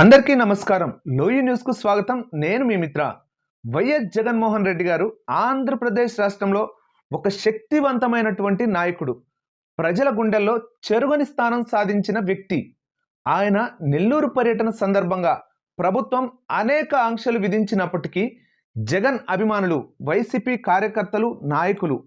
అందరికీ నమస్కారం. లోయి న్యూస్కు స్వాగతం. నేను మీ మిత్ర వైఎస్ జగన్మోహన్ రెడ్డి గారు ఆంధ్రప్రదేశ్ రాష్ట్రంలో ఒక శక్తివంతమైనటువంటి నాయకుడు. ప్రజల గుండెల్లో చెరువని స్థానం సాధించిన వ్యక్తి. ఆయన నెల్లూరు పర్యటన సందర్భంగా ప్రభుత్వం అనేక ఆంక్షలు విధించినప్పటికీ జగన్ అభిమానులు వైసీపీ కార్యకర్తలు నాయకులు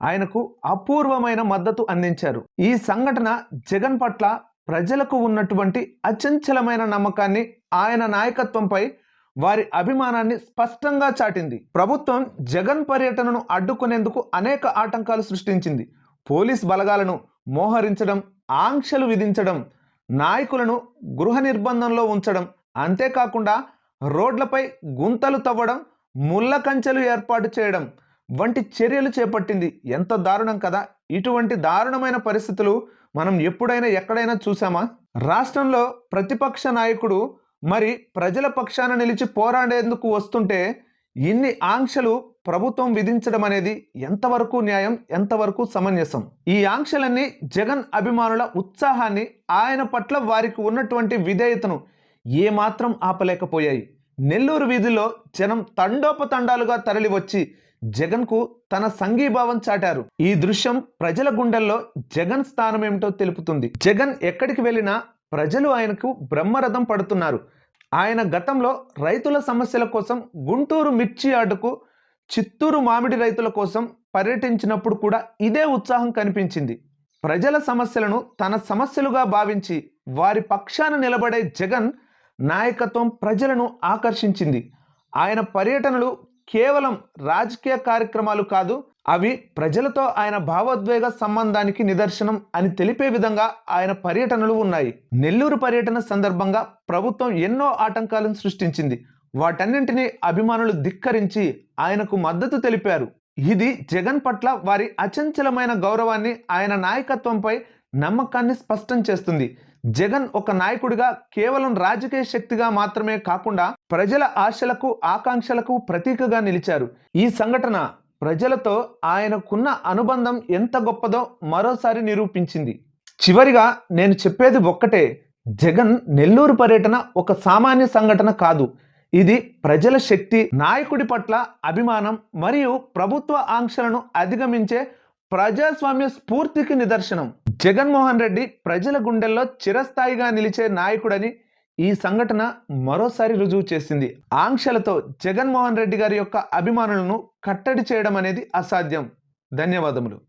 ఆయనకు అపూర్వమైన మద్దతు అందించారు. ఈ సంఘటన జగన్ పట్ల ప్రజలకు ఉన్నటువంటి అచంచలమైన నమ్మకాన్ని ఆయన నాయకత్వంపై వారి అభిమానాన్ని స్పష్టంగా చాటింది. ప్రభుత్వం జగన్ పర్యటనను అడ్డుకునేందుకు అనేక ఆటంకాలు సృష్టించింది. పోలీస్ బలగాలను మోహరించడం ఆంక్షలు విధించడం నాయకులను గృహ నిర్బంధంలో ఉంచడం అంతేకాకుండా రోడ్లపై గుంతలు తవ్వడం ముళ్ళ కంచెలు ఏర్పాటు చేయడం వంటి చర్యలు చేపట్టింది. ఎంత దారుణం కదా ఇటువంటి దారుణమైన పరిస్థితులు మనం ఎప్పుడైనా ఎక్కడైనా చూసామా? రాష్ట్రంలో ప్రతిపక్ష నాయకుడు మరి ప్రజల పక్షాన నిలిచి పోరాడేందుకు వస్తుంటే ఇన్ని ఆంక్షలు ప్రభుత్వం విధించడం అనేది ఎంతవరకు న్యాయం ఎంతవరకు సమంజసం? ఈ ఆంక్షలన్నీ జగన్ అభిమానుల ఉత్సాహాన్ని ఆయన పట్ల వారికి ఉన్నటువంటి విధేయతను ఏమాత్రం ఆపలేకపోయాయి. నెల్లూరు వీధిలో జనం తండోపతండాలుగా తరలివచ్చి జగన్కు తన సంఘీభావం చాటారు. ఈ దృశ్యం ప్రజల గుండెల్లో జగన్ స్థానం ఏమిటో తెలుపుతుంది. జగన్ ఎక్కడికి వెళ్ళినా ప్రజలు ఆయనకు బ్రహ్మరథం పడుతున్నారు. ఆయన గతంలో రైతుల సమస్యల కోసం గుంటూరు మిర్చి యార్డుకు చిత్తూరు మామిడి రైతుల కోసం పర్యటించినప్పుడు కూడా ఇదే ఉత్సాహం కనిపించింది. ప్రజల సమస్యలను తన సమస్యలుగా భావించి వారి పక్షాన నిలబడే జగన్ నాయకత్వం ప్రజలను ఆకర్షించింది. ఆయన పర్యటనలు కేవలం రాజకీయ కార్యక్రమాలు కాదు అవి ప్రజలతో ఆయన భావోద్వేగ సంబంధానికి నిదర్శనం అని తెలిపే విధంగా ఆయన పర్యటనలు ఉన్నాయి. నెల్లూరు పర్యటన సందర్భంగా ప్రభుత్వం ఎన్నో ఆటంకాలను సృష్టించింది. వాటన్నింటినీ అభిమానులు ధిక్కరించి ఆయనకు మద్దతు తెలిపారు. ఇది జగన్ పట్ల వారి అచంచలమైన గౌరవాన్ని ఆయన నాయకత్వంపై నమ్మకాన్ని స్పష్టం చేస్తుంది. జగన్ ఒక నాయకుడిగా కేవలం రాజకీయ శక్తిగా మాత్రమే కాకుండా ప్రజల ఆశలకు ఆకాంక్షలకు ప్రతీకగా నిలిచారు. ఈ సంఘటన ప్రజలతో ఆయనకున్న అనుబంధం ఎంత గొప్పదో మరోసారి నిరూపించింది. చివరిగా నేను చెప్పేది ఒక్కటే జగన్ నెల్లూరు పర్యటన ఒక సామాన్య సంఘటన కాదు. ఇది ప్రజల శక్తి నాయకుడి పట్ల అభిమానం మరియు ప్రభుత్వ ఆంక్షలను అధిగమించే ప్రజాస్వామ్య స్ఫూర్తికి నిదర్శనం. జగన్మోహన్ రెడ్డి ప్రజల గుండెల్లో చిరస్థాయిగా నిలిచే నాయకుడని ఈ సంఘటన మరోసారి రుజువు చేసింది. ఆంక్షలతో జగన్మోహన్ రెడ్డి గారి యొక్క అభిమానులను కట్టడి చేయడం అనేది అసాధ్యం. ధన్యవాదములు.